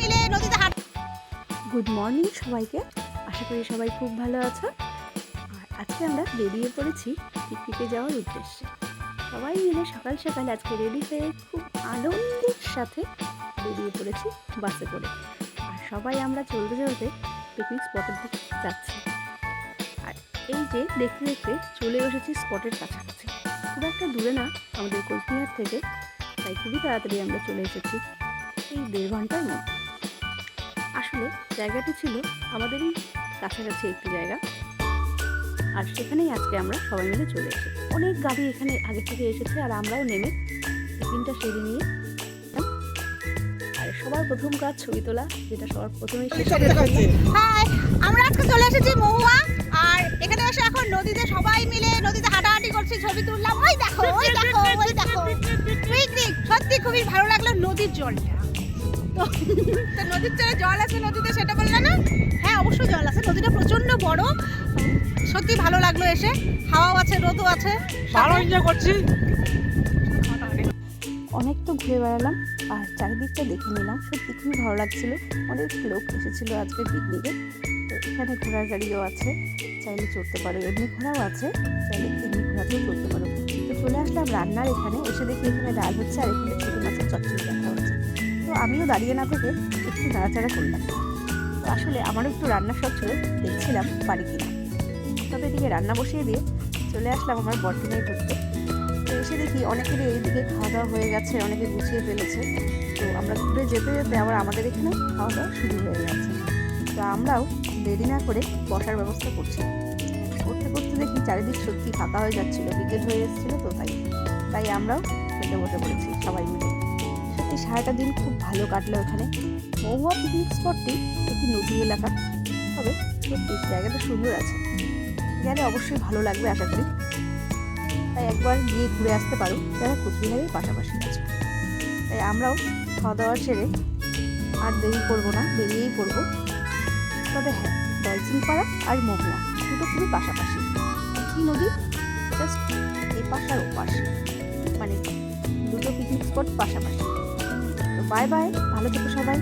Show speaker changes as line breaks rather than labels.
মিলে নদীতে হাঁট
good morning সবাইকে। আশা করি সবাই খুব ভালো আছো। আর আজকে আমরা বেরিয়ে পড়েছি পিকনিকে যাওয়ার উদ্দেশ্যে। সবাই মিলে সকাল সকাল আজকে রেডি হয়ে খুব আনন্দের সাথে বেরিয়ে পড়েছি বাসে করে। আর সবাই আমরা চলতে চলতে পিকনিক স্পটের দিকে যাচ্ছি। আর এই যে দেখতে দেখতে চলে এসেছি স্পটের কাছাকাছি। খুব একটা দূরে না, আমাদের কোচবিহার থেকে। তাই খুবই তাড়াতাড়ি আমরা চলে এসেছি এই দেড় ঘণ্টার মধ্যে। আসলে জায়গাটি ছিল আমাদেরই কাছাকাছি একটি জায়গা। আর সেখানেই আজকে আমরা সবাই মিলে চলে এসেছি। অনেক গাড়ি এখানে আগে থেকে এসেছে আর আমরাও নেমে টিফিনটা সেরে নিয়ে আর সবার প্রথম কাজ ছবি তোলা যেটা সবার প্রথমেই শেষ
হাই আমরা আজকে চলে এসেছি মহুয়া। আর এখানে এসে এখন নদীতে সবাই মিলে নদীতে হাঁটাহাঁটি করছি ছবি তুললাম। ওই দেখো ওই দেখো ওই দেখো। পিকনিক। সত্যি খুবই ভালো লাগল নদীর জলটা। তো তো নদীর চলে জল আছে নদীতে সেটা বললে না? হ্যাঁ অবশ্যই জল আছে। নদীটা প্রচণ্ড বড়। সত্যি ভালো লাগল এসে। হাওয়াও আছে রোদও আছে।
ভালো এনজয় করছি।
অনেক তো ঘুরে বেড়ালাম আর চারিদিকটা দেখে নিলাম। সত্যি খুবই ভালো লাগছিল। অনেক লোক এসেছিল আজকে পিকনিকে তো এখানে ঘোড়ার গাড়িও আছে। চাইলে চড়তে পারো। এমনি ঘোড়াও আছে। চাইলে এমনি ঘোড়াতেও চড়তে পারো। তো চলে আসলাম রান্নার এখানে। এসে দেখি এখানে ডাল হচ্ছে আর এখানে ছোটো মাছের চচ্চড়ি রাখা হচ্ছে। আমিও দাঁড়িয়ে না থেকে একটু নাড়াচাড়া করলাম। তো আসলে আমারও একটু রান্নার শখ ছিল দেখছিলাম পারি কিনা। তবে এদিকে রান্না বসিয়ে দিয়ে চলে আসলাম আমার বর্তমানে ঘুরতে। তো এসে দেখি অনেকেরই এইদিকে খাওয়া দাওয়া হয়ে গেছে, অনেকে গুছিয়ে ফেলেছে। তো আমরা ঘুরে যেতে যেতে আবার আমাদের এখানে খাওয়া দাওয়া শুরু হয়ে গেছে। তো আমরাও দেরি না করে বসার ব্যবস্থা করছি। করতে করতে দেখি চারিদিক সত্যি ফাঁকা হয়ে যাচ্ছিল, বিকেল হয়ে এসেছিল তো তাই তাই আমরাও খেতে বসে পড়েছি সবাই মিলে। সত্যি সারাটা দিন খুব ভালো কাটলো এখানে মহুয়া পিকনিক স্পটটি একটি নদী এলাকা। তবে সত্যি জায়গাটা সুন্দর আছে। গেলে অবশ্যই ভালো লাগবে আশা করি। তাই একবার গিয়ে ঘুরে আসতে পারো। যারা কোচবিহারের পাশাপাশি আছে। তাই আমরাও খাওয়া দাওয়া সেরে আর দেরি করব না, বেরিয়েই পড়ব। তবে হ্যাঁ দলচিনপাড়া আর মহুয়া দুটো খুবই পাশাপাশি। কি নদী জাস্ট এই পাশ আর ও পাশ মানে দুটো পিকনিক স্পট পাশাপাশি। বাই বাই ভালো থেকো সবাই।